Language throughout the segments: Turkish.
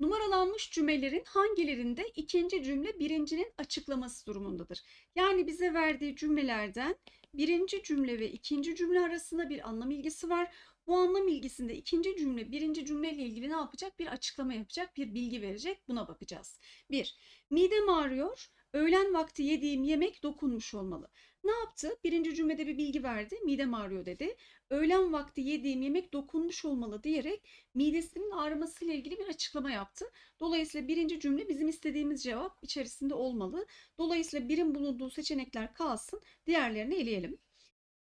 Numaralanmış cümlelerin hangilerinde ikinci cümle birincinin açıklaması durumundadır? Yani bize verdiği cümlelerden birinci cümle ve ikinci cümle arasında bir anlam ilgisi var. Bu anlam ilgisinde ikinci cümle birinci cümleyle ilgili ne yapacak? Bir açıklama yapacak, bir bilgi verecek. Buna bakacağız. 1. Midem ağrıyor. Öğlen vakti yediğim yemek dokunmuş olmalı. Ne yaptı? Birinci cümlede bir bilgi verdi. Midem ağrıyor dedi. Öğlen vakti yediğim yemek dokunmuş olmalı diyerek midesinin ağrımasıyla ilgili bir açıklama yaptı. Dolayısıyla birinci cümle bizim istediğimiz cevap içerisinde olmalı. Dolayısıyla birin bulunduğu seçenekler kalsın. Diğerlerini eleyelim.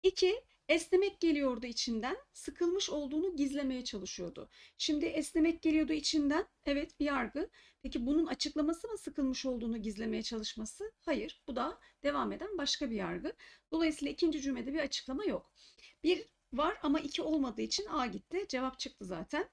2. Esnemek geliyordu içinden, sıkılmış olduğunu gizlemeye çalışıyordu. Şimdi esnemek geliyordu içinden, evet bir yargı. Peki bunun açıklaması mı sıkılmış olduğunu gizlemeye çalışması? Hayır, bu da devam eden başka bir yargı. Dolayısıyla ikinci cümlede bir açıklama yok. Bir var ama iki olmadığı için A gitti. Cevap çıktı zaten.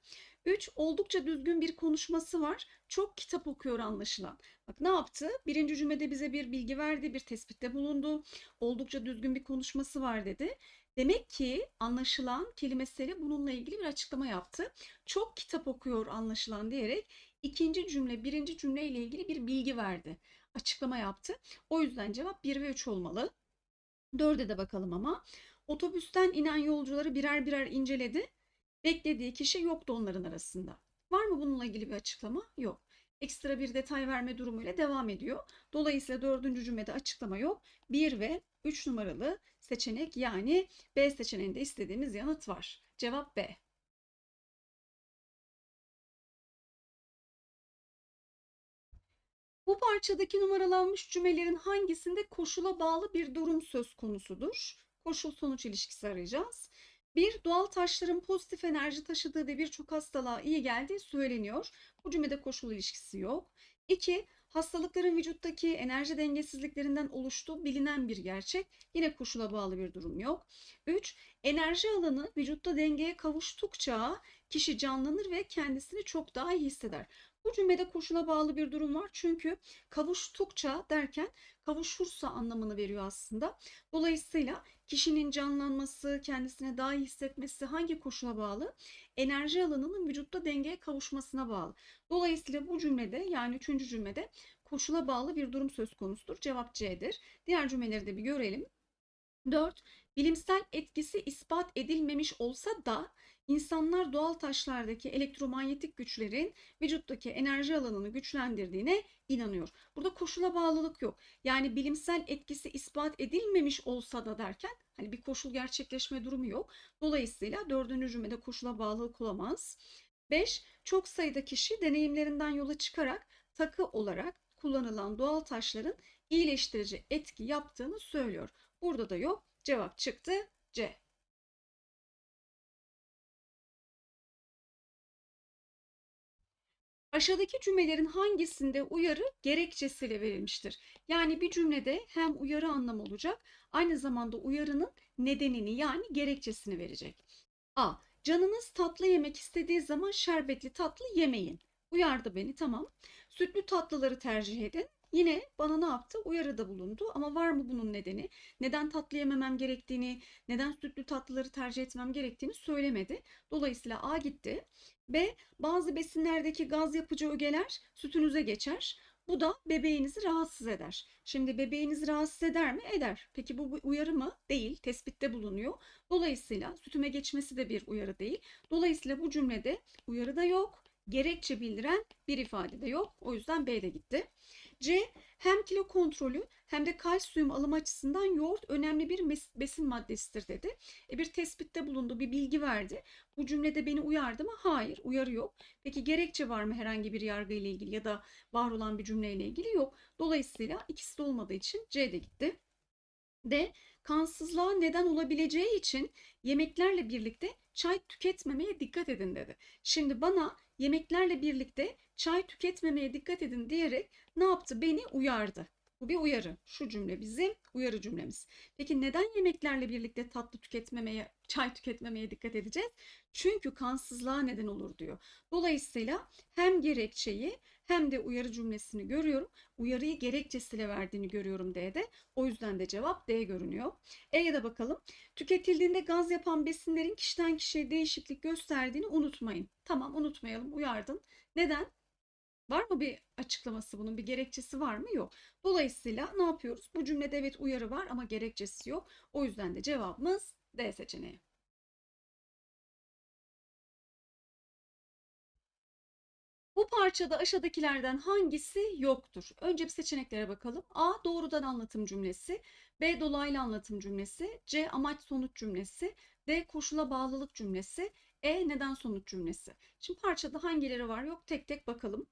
3. Oldukça düzgün bir konuşması var. Çok kitap okuyor anlaşılan. Bak ne yaptı? Birinci cümlede bize bir bilgi verdi, bir tespitte bulundu. Oldukça düzgün bir konuşması var dedi. Demek ki anlaşılan kelimesiyle bununla ilgili bir açıklama yaptı. Çok kitap okuyor anlaşılan diyerek ikinci cümle birinci cümle ile ilgili bir bilgi verdi. Açıklama yaptı. O yüzden cevap 1 ve 3 olmalı. 4'e de bakalım ama. Otobüsten inen yolcuları birer birer inceledi. Beklediği kişi yoktu onların arasında. Var mı bununla ilgili bir açıklama? Yok. Ekstra bir detay verme durumuyla devam ediyor. Dolayısıyla dördüncü cümlede açıklama yok. 1 ve 3 numaralı seçenek yani B seçeneğinde istediğimiz yanıt var. Cevap B. Bu parçadaki numaralanmış cümlelerin hangisinde koşula bağlı bir durum söz konusudur? Koşul sonuç ilişkisi arayacağız. Bir, doğal taşların pozitif enerji taşıdığı ve birçok hastalığa iyi geldiği söyleniyor. Bu cümlede koşul ilişkisi yok. İki, hastalıkların vücuttaki enerji dengesizliklerinden oluştuğu bilinen bir gerçek. Yine koşula bağlı bir durum yok. Üç, enerji alanı vücutta dengeye kavuştukça kişi canlanır ve kendisini çok daha iyi hisseder. Bu cümlede koşula bağlı bir durum var çünkü kavuştukça derken kavuşursa anlamını veriyor aslında. Dolayısıyla kişinin canlanması, kendisine daha iyi hissetmesi hangi koşula bağlı? Enerji alanının vücutta dengeye kavuşmasına bağlı. Dolayısıyla bu cümlede yani üçüncü cümlede koşula bağlı bir durum söz konusudur. Cevap C'dir. Diğer cümleleri de bir görelim. 4. Bilimsel etkisi ispat edilmemiş olsa da insanlar doğal taşlardaki elektromanyetik güçlerin vücuttaki enerji alanını güçlendirdiğine inanıyor. Burada koşula bağlılık yok. Yani bilimsel etkisi ispat edilmemiş olsa da derken hani bir koşul gerçekleşme durumu yok. Dolayısıyla dördüncü cümlede koşula bağlılık olamaz. 5. Çok sayıda kişi deneyimlerinden yola çıkarak takı olarak kullanılan doğal taşların iyileştirici etki yaptığını söylüyor. Burada da yok. Cevap çıktı C. Aşağıdaki cümlelerin hangisinde uyarı gerekçesiyle verilmiştir? Yani bir cümlede hem uyarı anlamı olacak, aynı zamanda uyarının nedenini yani gerekçesini verecek. A. Canınız tatlı yemek istediği zaman şerbetli tatlı yemeyin. Uyardı beni tamam. Sütlü tatlıları tercih edin. Yine bana ne yaptı? Uyarıda bulundu ama var mı bunun nedeni? Neden tatlı yememem gerektiğini, neden sütlü tatlıları tercih etmem gerektiğini söylemedi. Dolayısıyla A gitti. B. Bazı besinlerdeki gaz yapıcı ögeler sütünüze geçer. Bu da bebeğinizi rahatsız eder. Şimdi bebeğinizi rahatsız eder mi? Eder. Peki bu uyarı mı? Değil. Tespitte bulunuyor. Dolayısıyla sütüme geçmesi de bir uyarı değil. Dolayısıyla bu cümlede uyarı da yok. Gerekçe bildiren bir ifade de yok. O yüzden B'de gitti. C. Hem kilo kontrolü hem de kalsiyum alım açısından yoğurt önemli bir besin maddesidir dedi. E bir tespitte bulundu, bir bilgi verdi. Bu cümlede beni uyardı mı? Hayır, uyarı yok. Peki gerekçe var mı herhangi bir yargı ile ilgili ya da var olan bir cümleyle ilgili? Yok. Dolayısıyla ikisi de olmadığı için C'de gitti. D. Kansızlığa neden olabileceği için yemeklerle birlikte çay tüketmemeye dikkat edin dedi. Şimdi bana yemeklerle birlikte çay tüketmemeye dikkat edin diyerek ne yaptı? Beni uyardı. Bu bir uyarı. Şu cümle bizim uyarı cümlemiz. Peki neden yemeklerle birlikte tatlı tüketmemeye, çay tüketmemeye dikkat edeceğiz? Çünkü kansızlığa neden olur diyor. Dolayısıyla hem gerekçeyi hem de uyarı cümlesini görüyorum. Uyarıyı gerekçesiyle verdiğini görüyorum D'de. O yüzden de cevap D görünüyor. E'ye de bakalım. Tüketildiğinde gaz yapan besinlerin kişiden kişiye değişiklik gösterdiğini unutmayın. Tamam unutmayalım uyardın. Neden? Var mı bir açıklaması bunun? Bir gerekçesi var mı? Yok. Dolayısıyla ne yapıyoruz? Bu cümlede evet uyarı var ama gerekçesi yok. O yüzden de cevabımız D seçeneği. Bu parçada aşağıdakilerden hangisi yoktur? Önce bir seçeneklere bakalım. A. Doğrudan anlatım cümlesi. B. Dolaylı anlatım cümlesi. C. Amaç sonuç cümlesi. D. Koşula bağlılık cümlesi. E. Neden sonuç cümlesi. Şimdi parçada hangileri var yok tek tek bakalım.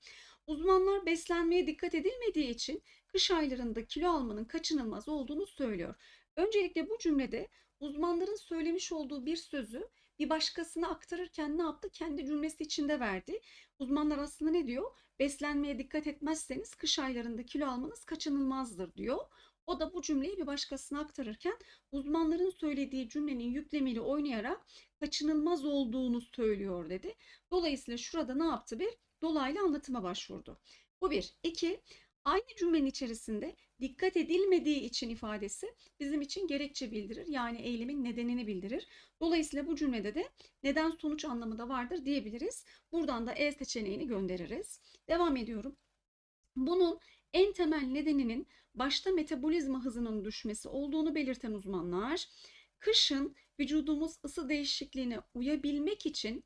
Uzmanlar beslenmeye dikkat edilmediği için kış aylarında kilo almanın kaçınılmaz olduğunu söylüyor. Öncelikle bu cümlede uzmanların söylemiş olduğu bir sözü bir başkasına aktarırken ne yaptı? Kendi cümlesi içinde verdi. Uzmanlar aslında ne diyor? Beslenmeye dikkat etmezseniz kış aylarında kilo almanız kaçınılmazdır diyor. O da bu cümleyi bir başkasına aktarırken uzmanların söylediği cümlenin yüklemiyle oynayarak kaçınılmaz olduğunu söylüyor dedi. Dolayısıyla şurada ne yaptı? Bir dolaylı anlatıma başvurdu. Bu bir. İki, aynı cümlenin içerisinde dikkat edilmediği için ifadesi bizim için gerekçe bildirir. Yani eylemin nedenini bildirir. Dolayısıyla bu cümlede de neden sonuç anlamı da vardır diyebiliriz. Buradan da E seçeneğini göndeririz. Devam ediyorum. Bunun en temel nedeninin başta metabolizma hızının düşmesi olduğunu belirten uzmanlar, kışın vücudumuz ısı değişikliğine uyabilmek için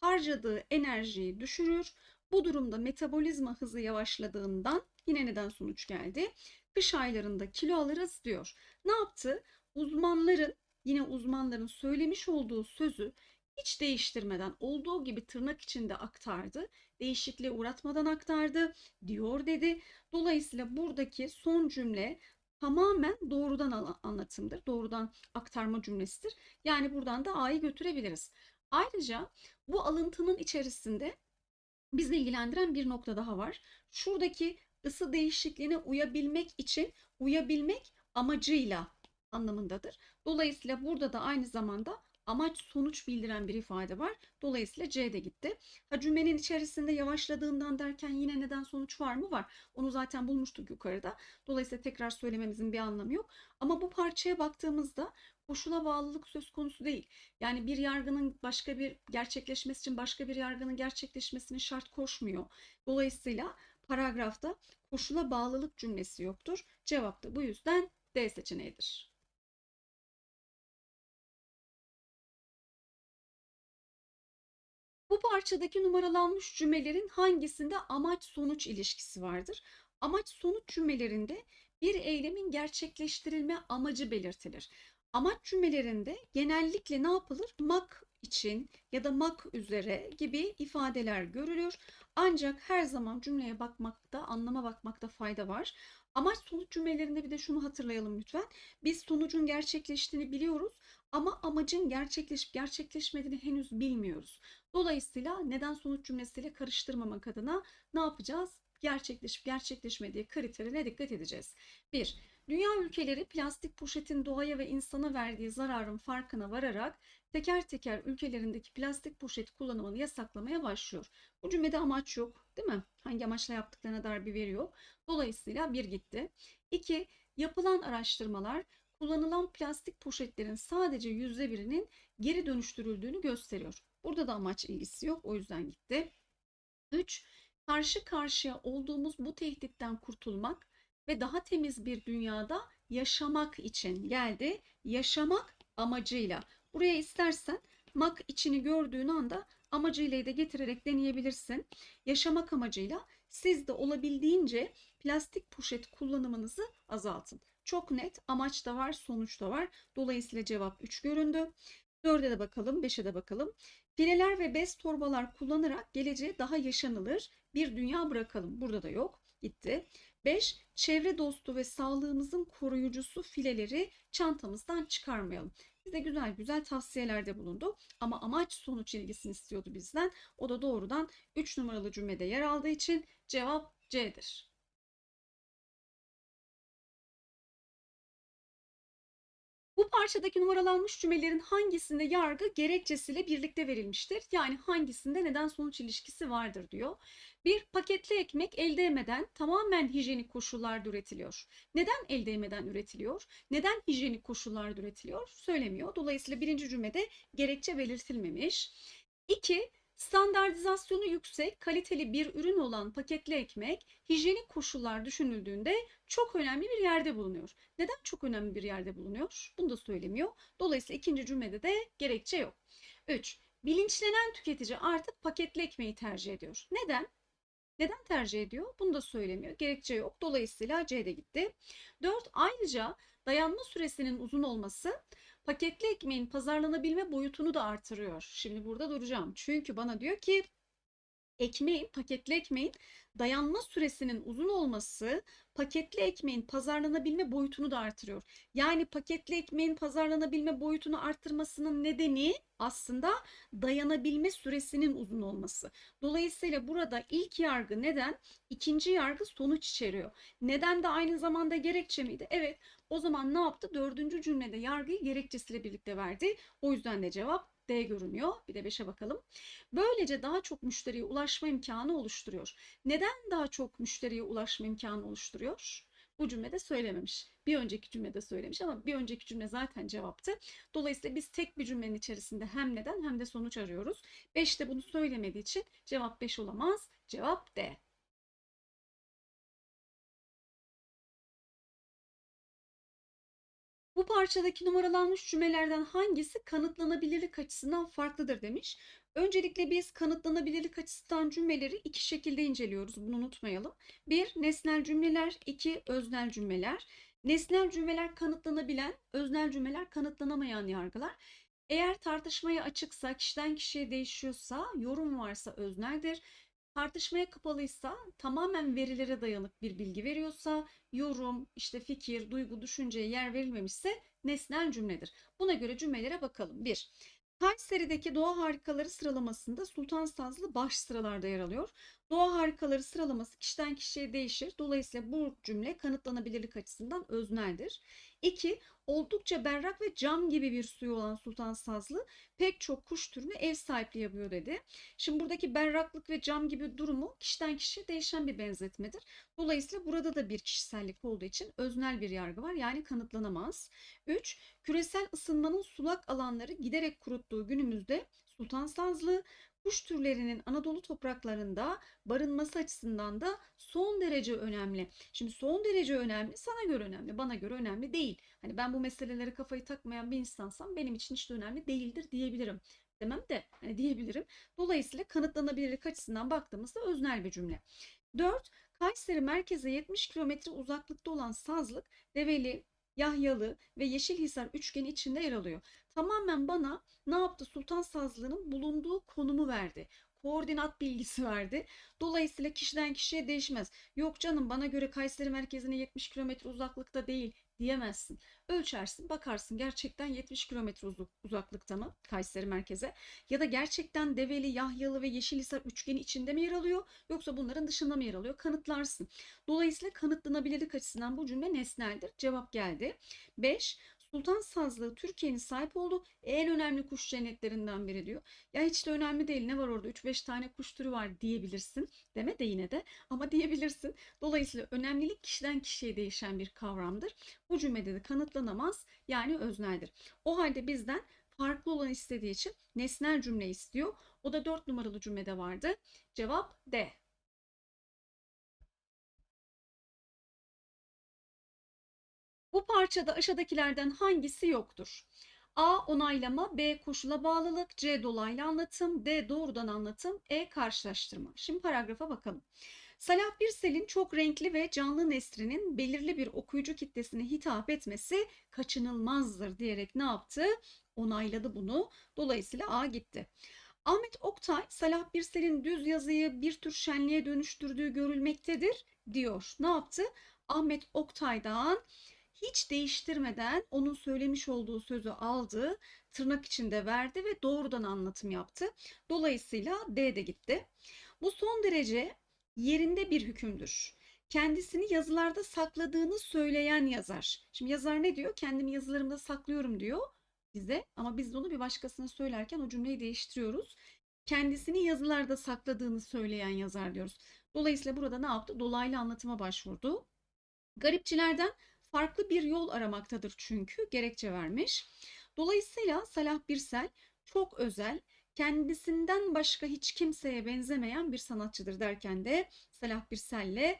harcadığı enerjiyi düşürür. Bu durumda metabolizma hızı yavaşladığından yine neden sonuç geldi. Kış aylarında kilo alırız diyor. Ne yaptı? Uzmanların yine uzmanların söylemiş olduğu sözü hiç değiştirmeden olduğu gibi tırnak içinde aktardı. Değişikliğe uğratmadan aktardı diyor dedi. Dolayısıyla buradaki son cümle tamamen doğrudan anlatımdır. Doğrudan aktarma cümlesidir. Yani buradan da A'yı götürebiliriz. Ayrıca bu alıntının içerisinde bizi ilgilendiren bir nokta daha var. Şuradaki ısı değişikliğine uyabilmek için uyabilmek amacıyla anlamındadır. Dolayısıyla burada da aynı zamanda amaç sonuç bildiren bir ifade var. Dolayısıyla C de gitti. Ha cümlenin içerisinde yavaşladığından derken yine neden sonuç var mı? Var. Onu zaten bulmuştuk yukarıda. Dolayısıyla tekrar söylememizin bir anlamı yok. Ama bu parçaya baktığımızda koşula bağlılık söz konusu değil. Yani bir yargının başka bir gerçekleşmesi için başka bir yargının gerçekleşmesini şart koşmuyor. Dolayısıyla paragrafta koşula bağlılık cümlesi yoktur. Cevap da bu yüzden D seçeneğidir. Bu parçadaki numaralanmış cümlelerin hangisinde amaç sonuç ilişkisi vardır? Amaç sonuç cümlelerinde bir eylemin gerçekleştirilme amacı belirtilir. Amaç cümlelerinde genellikle ne yapılır? Mak için ya da mak üzere gibi ifadeler görülür. Ancak her zaman cümleye bakmakta, anlama bakmakta fayda var. Amaç sonuç cümlelerinde bir de şunu hatırlayalım lütfen. Biz sonucun gerçekleştiğini biliyoruz ama amacın gerçekleşip gerçekleşmediğini henüz bilmiyoruz. Dolayısıyla neden sonuç cümlesiyle karıştırmamak adına ne yapacağız? Gerçekleşip gerçekleşmediği kriterine dikkat edeceğiz. 1. Dünya ülkeleri plastik poşetin doğaya ve insana verdiği zararın farkına vararak teker teker ülkelerindeki plastik poşet kullanımını yasaklamaya başlıyor. Bu cümlede amaç yok değil mi? Hangi amaçla yaptıklarına dair bir veri yok. Dolayısıyla bir gitti. İki, yapılan araştırmalar kullanılan plastik poşetlerin sadece yüzde birinin geri dönüştürüldüğünü gösteriyor. Burada da amaç ilgisi yok. O yüzden gitti. 3. Karşı karşıya olduğumuz bu tehditten kurtulmak ve daha temiz bir dünyada yaşamak için geldi. Yaşamak amacıyla. Buraya istersen mak içini gördüğün anda amacıyla da getirerek deneyebilirsin. Yaşamak amacıyla siz de olabildiğince plastik poşet kullanımınızı azaltın. Çok net amaç da var, sonuç da var. Dolayısıyla cevap 3 göründü. 4'e de bakalım, 5'e de bakalım. Fileler ve bez torbalar kullanarak geleceğe daha yaşanılır bir dünya bırakalım. Burada da yok. Gitti. 5. Çevre dostu ve sağlığımızın koruyucusu fileleri çantamızdan çıkarmayalım. Bize güzel güzel tavsiyelerde bulundu. Ama amaç sonuç ilgisini istiyordu bizden. O da doğrudan 3 numaralı cümlede yer aldığı için cevap C'dir. Bu parçadaki numaralanmış cümlelerin hangisinde yargı gerekçesiyle birlikte verilmiştir? Yani hangisinde neden sonuç ilişkisi vardır diyor. Bir paketli ekmek el değmeden tamamen hijyenik koşullarda üretiliyor. Neden el değmeden üretiliyor? Neden hijyenik koşullarda üretiliyor? Söylemiyor. Dolayısıyla birinci cümlede gerekçe belirtilmemiş. İki, Standartizasyonu yüksek, kaliteli bir ürün olan paketli ekmek hijyenik koşullar düşünüldüğünde çok önemli bir yerde bulunuyor. Neden çok önemli bir yerde bulunuyor? Bunu da söylemiyor. Dolayısıyla ikinci cümlede de gerekçe yok. 3. Bilinçlenen tüketici artık paketli ekmeği tercih ediyor. Neden? Neden tercih ediyor? Bunu da söylemiyor. Gerekçe yok. Dolayısıyla C'de gitti. 4. Ayrıca dayanma süresinin uzun olması paketli ekmeğin pazarlanabilme boyutunu da artırıyor. Şimdi burada duracağım. Çünkü bana diyor ki ekmeğin, paketli ekmeğin dayanma süresinin uzun olması paketli ekmeğin pazarlanabilme boyutunu da artırıyor. Yani paketli ekmeğin pazarlanabilme boyutunu arttırmasının nedeni aslında dayanabilme süresinin uzun olması. Dolayısıyla burada ilk yargı neden? İkinci yargı sonuç içeriyor. Neden de aynı zamanda gerekçe miydi? Evet. O zaman ne yaptı? Dördüncü cümlede yargıyı gerekçesiyle birlikte verdi. O yüzden de cevap D görünüyor. Bir de 5'e bakalım. Böylece daha çok müşteriye ulaşma imkanı oluşturuyor. Neden daha çok müşteriye ulaşma imkanı oluşturuyor? Bu cümlede söylememiş. Bir önceki cümlede söylemiş ama bir önceki cümle zaten cevaptı. Dolayısıyla biz tek bir cümlenin içerisinde hem neden hem de sonuç arıyoruz. 5 de bunu söylemediği için cevap 5 olamaz. Cevap D. Bu parçadaki numaralanmış cümlelerden hangisi kanıtlanabilirlik açısından farklıdır demiş. Öncelikle biz kanıtlanabilirlik açısından cümleleri iki şekilde inceliyoruz. Bunu unutmayalım. Bir, nesnel cümleler. iki öznel cümleler. Nesnel cümleler kanıtlanabilen, öznel cümleler kanıtlanamayan yargılar. Eğer tartışmaya açıksa, kişiden kişiye değişiyorsa, yorum varsa özneldir. Tartışmaya kapalıysa, tamamen verilere dayanık bir bilgi veriyorsa, yorum, işte fikir, duygu, düşünceye yer verilmemişse nesnel cümledir. Buna göre cümlelere bakalım. 1. Kayseri'deki doğa harikaları sıralamasında Sultan Sazlı baş sıralarda yer alıyor. Doğa harikaları sıralaması kişiden kişiye değişir. Dolayısıyla bu cümle kanıtlanabilirlik açısından özneldir. 2. Oldukça berrak ve cam gibi bir suyu olan Sultan Sazlı pek çok kuş türüne ev sahipliği yapıyor dedi. Şimdi buradaki berraklık ve cam gibi durumu kişiden kişiye değişen bir benzetmedir. Dolayısıyla burada da bir kişisellik olduğu için öznel bir yargı var. Yani kanıtlanamaz. 3. Küresel ısınmanın sulak alanları giderek kuruttuğu günümüzde Sultan Sazlı kuş türlerinin Anadolu topraklarında barınması açısından da son derece önemli. Şimdi son derece önemli sana göre önemli, bana göre önemli değil. Hani ben bu meselelere kafayı takmayan bir insansam benim için hiç de önemli değildir diyebilirim. Demem de hani diyebilirim. Dolayısıyla kanıtlanabilirlik açısından baktığımızda öznel bir cümle. 4. Kayseri merkeze 70 kilometre uzaklıkta olan Sazlık, Develi, Yahyalı ve Yeşilhisar üçgeni içinde yer alıyor. Tamamen bana ne yaptı? Sultan Sazlığı'nın bulunduğu konumu verdi. Koordinat bilgisi verdi. Dolayısıyla kişiden kişiye değişmez. Yok canım bana göre Kayseri merkezine 70 kilometre uzaklıkta değil diyemezsin. Ölçersin, bakarsın gerçekten 70 kilometre uzaklıkta mı Kayseri merkeze? Ya da gerçekten Develi, Yahyalı ve Yeşilhisar üçgeni içinde mi yer alıyor? Yoksa bunların dışında mı yer alıyor? Kanıtlarsın. Dolayısıyla kanıtlanabilirlik açısından bu cümle nesneldir. Cevap geldi. 5. Sultan Sazlığı Türkiye'nin sahip olduğu en önemli kuş cennetlerinden biri diyor. Ya hiç de önemli değil ne var orada 3-5 tane kuş türü var diyebilirsin. Deme de yine de ama diyebilirsin. Dolayısıyla önemlilik kişiden kişiye değişen bir kavramdır. Bu cümlede de kanıtlanamaz yani özneldir. O halde bizden farklı olan istediği için nesnel cümle istiyor. O da 4 numaralı cümlede vardı. Cevap D. Bu parçada aşağıdakilerden hangisi yoktur? A. Onaylama, B. Koşula bağlılık, C. Dolaylı anlatım, D. Doğrudan anlatım, E. Karşılaştırma. Şimdi paragrafa bakalım. Salah Birsel'in çok renkli ve canlı nesrinin belirli bir okuyucu kitlesine hitap etmesi kaçınılmazdır diyerek ne yaptı? Onayladı bunu. Dolayısıyla A gitti. Ahmet Oktay, Salah Birsel'in düz yazıyı bir tür şenliğe dönüştürdüğü görülmektedir diyor. Ne yaptı? Ahmet Oktay'dan hiç değiştirmeden onun söylemiş olduğu sözü aldı, tırnak içinde verdi ve doğrudan anlatım yaptı. Dolayısıyla D de gitti. Bu son derece yerinde bir hükümdür. Kendisini yazılarda sakladığını söyleyen yazar. Şimdi yazar ne diyor? Kendimi yazılarımda saklıyorum diyor bize ama biz onu bir başkasına söylerken o cümleyi değiştiriyoruz. Kendisini yazılarda sakladığını söyleyen yazar diyoruz. Dolayısıyla burada ne yaptı? Dolaylı anlatıma başvurdu. Garipçilerden farklı bir yol aramaktadır çünkü gerekçe vermiş. Dolayısıyla Salah Birsel çok özel, kendisinden başka hiç kimseye benzemeyen bir sanatçıdır derken de Salah Birsel'le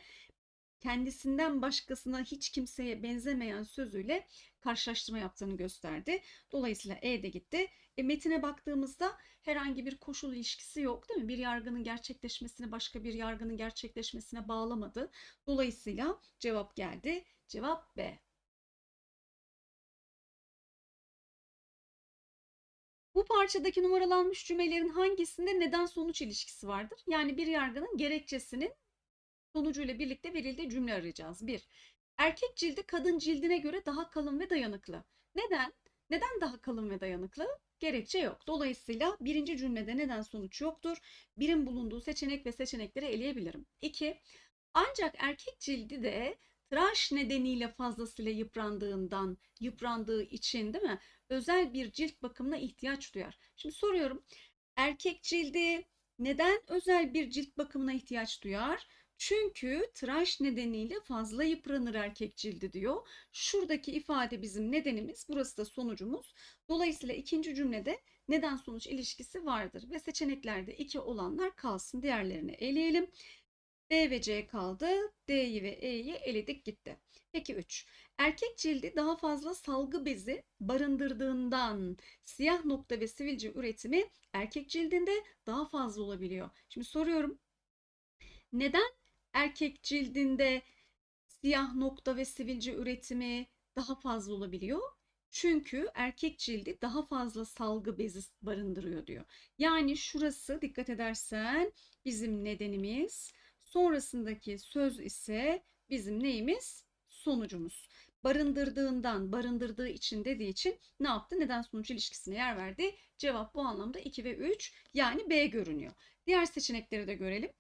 kendisinden başkasına hiç kimseye benzemeyen sözüyle karşılaştırma yaptığını gösterdi. Dolayısıyla E de gitti. E, metine baktığımızda herhangi bir koşul ilişkisi yok değil mi? Bir yargının gerçekleşmesini başka bir yargının gerçekleşmesine bağlamadı. Dolayısıyla cevap geldi. Cevap B. Bu parçadaki numaralanmış cümlelerin hangisinde neden sonuç ilişkisi vardır? Yani bir yargının gerekçesinin sonucuyla birlikte verildiği cümle arayacağız. 1. Erkek cildi kadın cildine göre daha kalın ve dayanıklı. Neden? Neden daha kalın ve dayanıklı? Gerekçe yok. Dolayısıyla birinci cümlede neden sonuç yoktur. Birin bulunduğu seçenek ve seçenekleri eleyebilirim. 2. Ancak erkek cildi de tıraş nedeniyle fazlasıyla yıprandığından, yıprandığı için değil mi? Özel bir cilt bakımına ihtiyaç duyar. Şimdi soruyorum. Erkek cildi neden özel bir cilt bakımına ihtiyaç duyar? Çünkü tıraş nedeniyle fazla yıpranır erkek cildi diyor. Şuradaki ifade bizim nedenimiz, burası da sonucumuz. Dolayısıyla ikinci cümlede neden sonuç ilişkisi vardır ve seçeneklerde iki olanlar kalsın. Diğerlerini eleyelim. B ve C kaldı. D'yi ve E'yi eledik gitti. Peki 3. Erkek cildi daha fazla salgı bezi barındırdığından siyah nokta ve sivilce üretimi erkek cildinde daha fazla olabiliyor. Şimdi soruyorum. Neden erkek cildinde siyah nokta ve sivilce üretimi daha fazla olabiliyor? Çünkü erkek cildi daha fazla salgı bezi barındırıyor diyor. Yani şurası dikkat edersen bizim nedenimiz. Sonrasındaki söz ise bizim neyimiz? Sonucumuz. Barındırdığından, barındırdığı için dediği için ne yaptı? Neden sonuç ilişkisine yer verdi. Cevap bu anlamda 2 ve 3 yani B görünüyor. Diğer seçenekleri de görelim.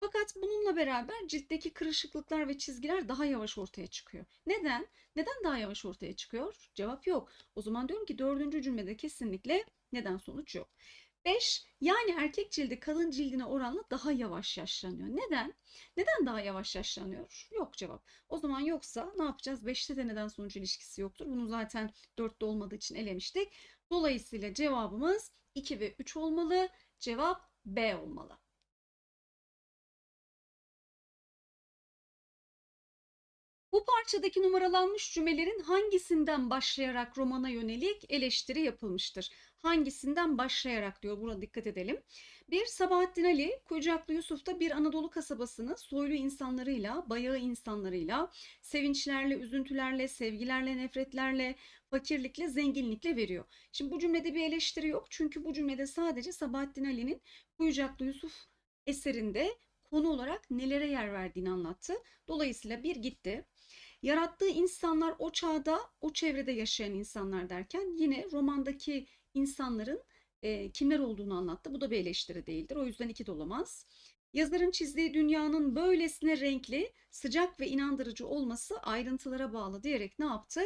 Fakat bununla beraber ciltteki kırışıklıklar ve çizgiler daha yavaş ortaya çıkıyor. Neden? Neden daha yavaş ortaya çıkıyor? Cevap yok. O zaman diyorum ki dördüncü cümlede kesinlikle neden sonuç yok. 5. Yani erkek cildi kadın cildine oranla daha yavaş yaşlanıyor. Neden? Neden daha yavaş yaşlanıyor? Yok cevap. O zaman yoksa ne yapacağız? 5'te de neden sonuç ilişkisi yoktur. Bunu zaten 4'te olmadığı için elemiştik. Dolayısıyla cevabımız 2 ve 3 olmalı. Cevap B olmalı. Bu parçadaki numaralanmış cümlelerin hangisinden başlayarak romana yönelik eleştiri yapılmıştır? Hangisinden başlayarak diyor. Buna dikkat edelim. Bir Sabahattin Ali, Kuyucaklı Yusuf'ta bir Anadolu kasabasını soylu insanlarıyla, bayağı insanlarıyla, sevinçlerle, üzüntülerle, sevgilerle, nefretlerle, fakirlikle, zenginlikle veriyor. Şimdi bu cümlede bir eleştiri yok. Çünkü bu cümlede sadece Sabahattin Ali'nin Kuyucaklı Yusuf eserinde konu olarak nelere yer verdiğini anlattı. Dolayısıyla bir gitti. Yarattığı insanlar o çağda, o çevrede yaşayan insanlar derken yine romandaki insanların e, kimler olduğunu anlattı. Bu da bir eleştiri değildir. O yüzden iki de olamaz. Yazarın çizdiği dünyanın böylesine renkli, sıcak ve inandırıcı olması ayrıntılara bağlı diyerek ne yaptı?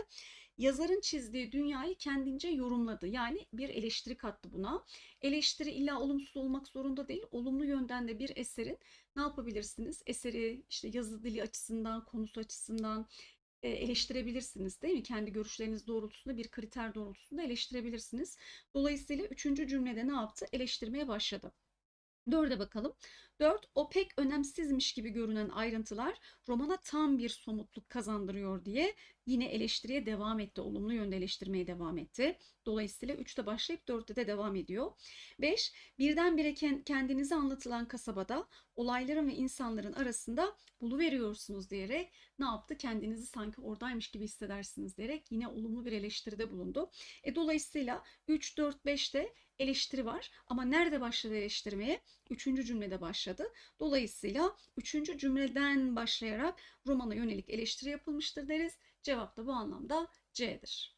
Yazarın çizdiği dünyayı kendince yorumladı. Yani bir eleştiri kattı buna. Eleştiri illa olumsuz olmak zorunda değil. Olumlu yönden de bir eserin ne yapabilirsiniz? Eseri işte yazı dili açısından, konusu açısından eleştirebilirsiniz değil mi? Kendi görüşleriniz doğrultusunda bir kriter doğrultusunda eleştirebilirsiniz. Dolayısıyla üçüncü cümlede ne yaptı? Eleştirmeye başladı. Dörde bakalım. Dört, o pek önemsizmiş gibi görünen ayrıntılar romana tam bir somutluk kazandırıyor diye yine eleştiriye devam etti. Olumlu yönde eleştirmeye devam etti. Dolayısıyla 3'te başlayıp 4'te de devam ediyor. 5. Birdenbire kendinize anlatılan kasabada olayların ve insanların arasında buluveriyorsunuz diyerek ne yaptı? Kendinizi sanki oradaymış gibi hissedersiniz diyerek yine olumlu bir eleştiride bulundu. E, dolayısıyla 3, 4, 5'te eleştiri var ama nerede başladı eleştirmeye? Üçüncü cümlede başladı. Dolayısıyla üçüncü cümleden başlayarak romana yönelik eleştiri yapılmıştır deriz. Cevap da bu anlamda C'dir.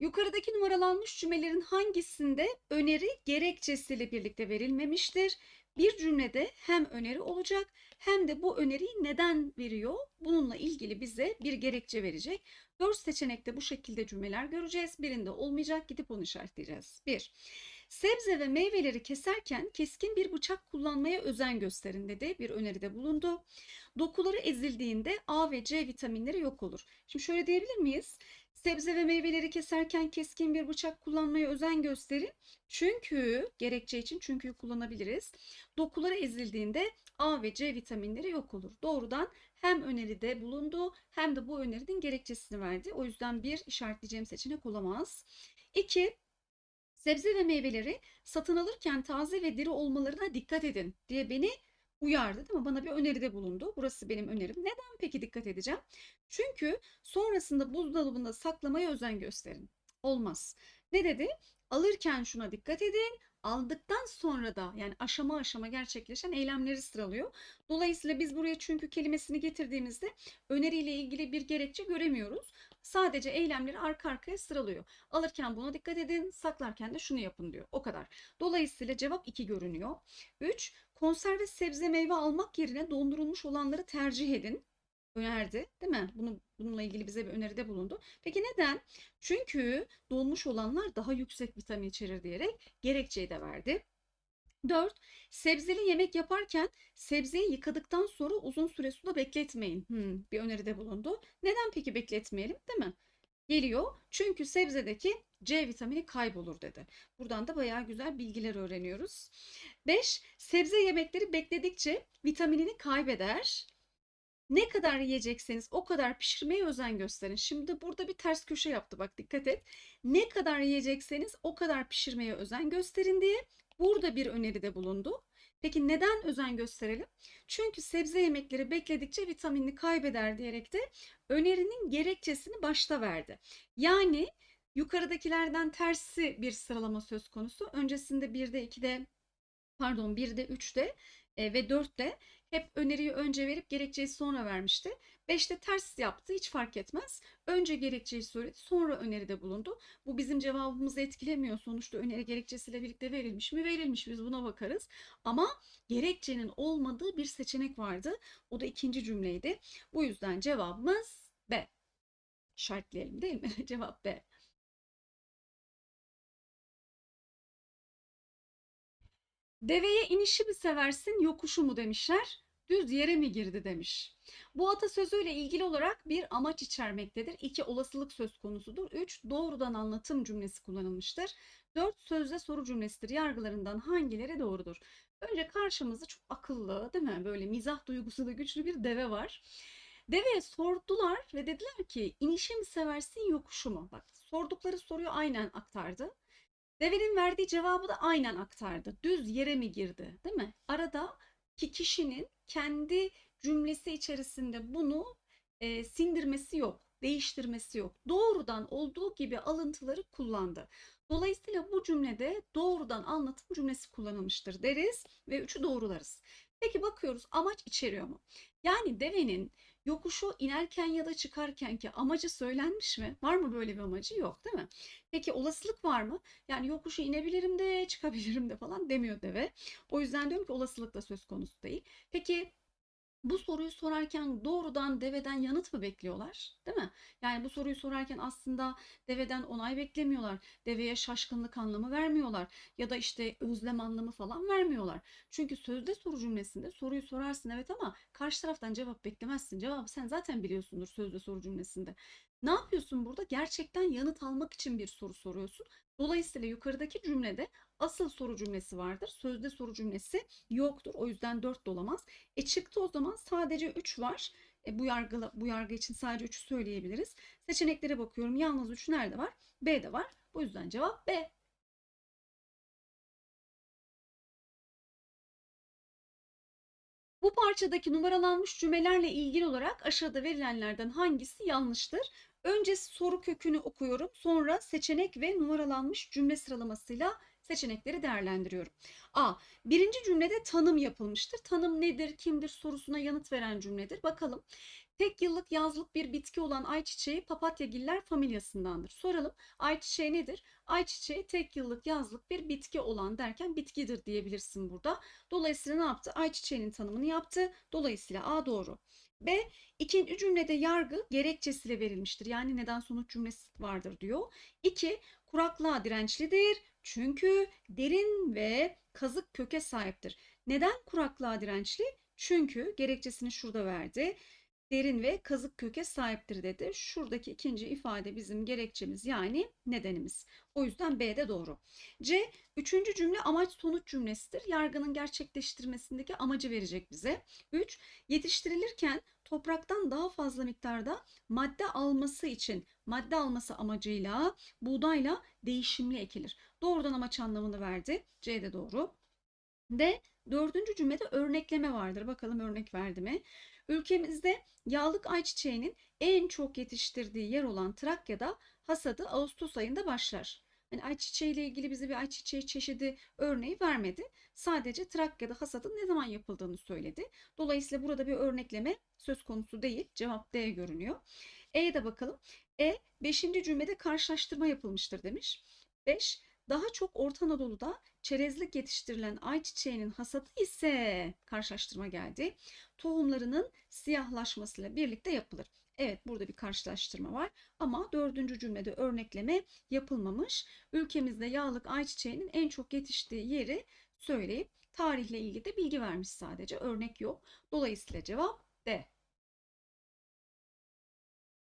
Yukarıdaki numaralanmış cümlelerin hangisinde öneri gerekçesiyle birlikte verilmemiştir? Bir cümlede hem öneri olacak hem de bu öneriyi neden veriyor? Bununla ilgili bize bir gerekçe verecek. Dört seçenekte bu şekilde cümleler göreceğiz. Birinde olmayacak gidip onu işaretleyeceğiz. Bir, sebze ve meyveleri keserken keskin bir bıçak kullanmaya özen gösterin dedi. Bir öneride bulundu. Dokuları ezildiğinde A ve C vitaminleri yok olur. Şimdi şöyle diyebilir miyiz? Sebze ve meyveleri keserken keskin bir bıçak kullanmaya özen gösterin. Çünkü gerekçe için çünküyü kullanabiliriz. Dokuları ezildiğinde A ve C vitaminleri yok olur. Doğrudan hem öneride bulundu hem de bu önerinin gerekçesini verdi. O yüzden bir işaretleyeceğim seçenek olamaz. 2. Sebze ve meyveleri satın alırken taze ve diri olmalarına dikkat edin diye beni uyardı değil mi? Bana bir öneride bulundu. Burası benim önerim. Neden peki dikkat edeceğim? Çünkü sonrasında buzdolabında saklamaya özen gösterin. Olmaz. Ne dedi? Alırken şuna dikkat edin. Aldıktan sonra da yani aşama aşama gerçekleşen eylemleri sıralıyor. Dolayısıyla biz buraya çünkü kelimesini getirdiğimizde öneriyle ilgili bir gerekçe göremiyoruz. Sadece eylemleri arka arkaya sıralıyor. Alırken buna dikkat edin, saklarken de şunu yapın diyor. O kadar. Dolayısıyla cevap 2 görünüyor. 3. Konserve sebze meyve almak yerine dondurulmuş olanları tercih edin. Önerdi, değil mi? Bunu bununla ilgili bize bir öneride bulundu. Peki neden? Çünkü donmuş olanlar daha yüksek vitamin içerir diyerek gerekçeyi de verdi. 4. Sebzeli yemek yaparken sebzeyi yıkadıktan sonra uzun süre suda bekletmeyin. Hmm, bir öneride bulundu. Neden peki bekletmeyelim, değil mi? Geliyor. Çünkü sebzedeki C vitamini kaybolur dedi. Buradan da bayağı güzel bilgiler öğreniyoruz. 5. Sebze yemekleri bekledikçe vitaminini kaybeder. Ne kadar yiyecekseniz o kadar pişirmeye özen gösterin. Şimdi burada bir ters köşe yaptı bak dikkat et. Ne kadar yiyecekseniz o kadar pişirmeye özen gösterin diye burada bir öneride bulundu. Peki neden özen gösterelim? Çünkü sebze yemekleri bekledikçe vitaminini kaybeder diyerek de önerinin gerekçesini başta verdi. Yani yukarıdakilerden tersi bir sıralama söz konusu. Öncesinde 1'de 2'de pardon 1'de 3'de e, ve 4'te hep öneriyi önce verip gerekçeyi sonra vermişti. 5'te ters yaptı hiç fark etmez. Önce gerekçeyi söyledi sonra öneride bulundu. Bu bizim cevabımızı etkilemiyor. Sonuçta öneri gerekçesiyle birlikte verilmiş mi? Verilmiş biz buna bakarız. Ama gerekçenin olmadığı bir seçenek vardı. O da ikinci cümleydi. Bu yüzden cevabımız B. İşaretleyelim değil mi? Cevap B. Deveye inişi mi seversin, yokuşu mu demişler. Düz yere mi girdi demiş. Bu atasözüyle ilgili olarak bir amaç içermektedir. İki olasılık söz konusudur. Üç doğrudan anlatım cümlesi kullanılmıştır. Dört sözde soru cümlesidir. Yargılarından hangileri doğrudur? Önce karşımızda çok akıllı değil mi? Böyle mizah duygusu da güçlü bir deve var. Deveye sordular ve dediler ki inişi mi seversin yokuşu mu? Bak sordukları soruyu aynen aktardı. Devenin verdiği cevabı da aynen aktardı. Düz yere mi girdi, değil mi? Arada ki kişinin kendi cümlesi içerisinde bunu e, sindirmesi yok, değiştirmesi yok. Doğrudan olduğu gibi alıntıları kullandı. Dolayısıyla bu cümlede doğrudan anlatım cümlesi kullanılmıştır deriz ve üçü doğrularız. Peki bakıyoruz amaç içeriyor mu? Yani devenin yokuşu inerken ya da çıkarken ki amacı söylenmiş mi? Var mı böyle bir amacı? Yok değil mi? Peki olasılık var mı? Yani yokuşu inebilirim de çıkabilirim de falan demiyor deve. O yüzden diyorum ki olasılık da söz konusu değil. Peki bu soruyu sorarken doğrudan deveden yanıt mı bekliyorlar? Değil mi? Yani bu soruyu sorarken aslında deveden onay beklemiyorlar. Deveye şaşkınlık anlamı vermiyorlar. Ya da işte özlem anlamı falan vermiyorlar. Çünkü sözde soru cümlesinde soruyu sorarsın evet ama karşı taraftan cevap beklemezsin. Cevabı sen zaten biliyorsundur sözde soru cümlesinde. Ne yapıyorsun burada? Gerçekten yanıt almak için bir soru soruyorsun. Dolayısıyla yukarıdaki cümlede asıl soru cümlesi vardır. Sözde soru cümlesi yoktur. O yüzden 4 dolamaz. E çıktı o zaman sadece 3 var. E bu yargı bu yargı için sadece 3'ü söyleyebiliriz. Seçeneklere bakıyorum. Yalnız 3 nerede var? B'de var. Bu yüzden cevap B. Bu parçadaki numaralanmış cümlelerle ilgili olarak aşağıda verilenlerden hangisi yanlıştır? Önce soru kökünü okuyorum. Sonra seçenek ve numaralanmış cümle sıralamasıyla seçenekleri değerlendiriyorum. A. Birinci cümlede tanım yapılmıştır. Tanım nedir, kimdir sorusuna yanıt veren cümledir. Bakalım. Tek yıllık yazlık bir bitki olan ayçiçeği papatyagiller familyasındandır. Soralım. Ayçiçeği nedir? Ayçiçeği tek yıllık yazlık bir bitki olan derken bitkidir diyebilirsin burada. Dolayısıyla ne yaptı? Ayçiçeğinin tanımını yaptı. Dolayısıyla A doğru. B. ikinci cümlede yargı gerekçesiyle verilmiştir. Yani neden sonuç cümlesi vardır diyor. 2. Kuraklığa dirençlidir. Çünkü derin ve kazık köke sahiptir. Neden kuraklığa dirençli? Çünkü gerekçesini şurada verdi. Derin ve kazık köke sahiptir dedi. Şuradaki ikinci ifade bizim gerekçemiz yani nedenimiz. O yüzden B de doğru. C. Üçüncü cümle amaç sonuç cümlesidir. Yargının gerçekleştirmesindeki amacı verecek bize. 3. Yetiştirilirken topraktan daha fazla miktarda madde alması için madde alması amacıyla buğdayla değişimli ekilir. Doğrudan amaç anlamını verdi. C de doğru. D. Dördüncü cümlede örnekleme vardır. Bakalım örnek verdi mi? Ülkemizde yağlık ayçiçeğinin en çok yetiştirdiği yer olan Trakya'da hasadı Ağustos ayında başlar. Yani ayçiçeği ile ilgili bize bir ayçiçeği çeşidi örneği vermedi. Sadece Trakya'da hasadın ne zaman yapıldığını söyledi. Dolayısıyla burada bir örnekleme söz konusu değil. Cevap D görünüyor. E'ye de bakalım. E 5. cümlede karşılaştırma yapılmıştır demiş. 5. Daha çok Orta Anadolu'da çerezlik yetiştirilen ayçiçeğinin hasadı ise karşılaştırma geldi. Tohumlarının siyahlaşmasıyla birlikte yapılır. Evet burada bir karşılaştırma var ama dördüncü cümlede örnekleme yapılmamış. Ülkemizde yağlık ayçiçeğinin en çok yetiştiği yeri söyleyip tarihle ilgili de bilgi vermiş sadece örnek yok. Dolayısıyla cevap D.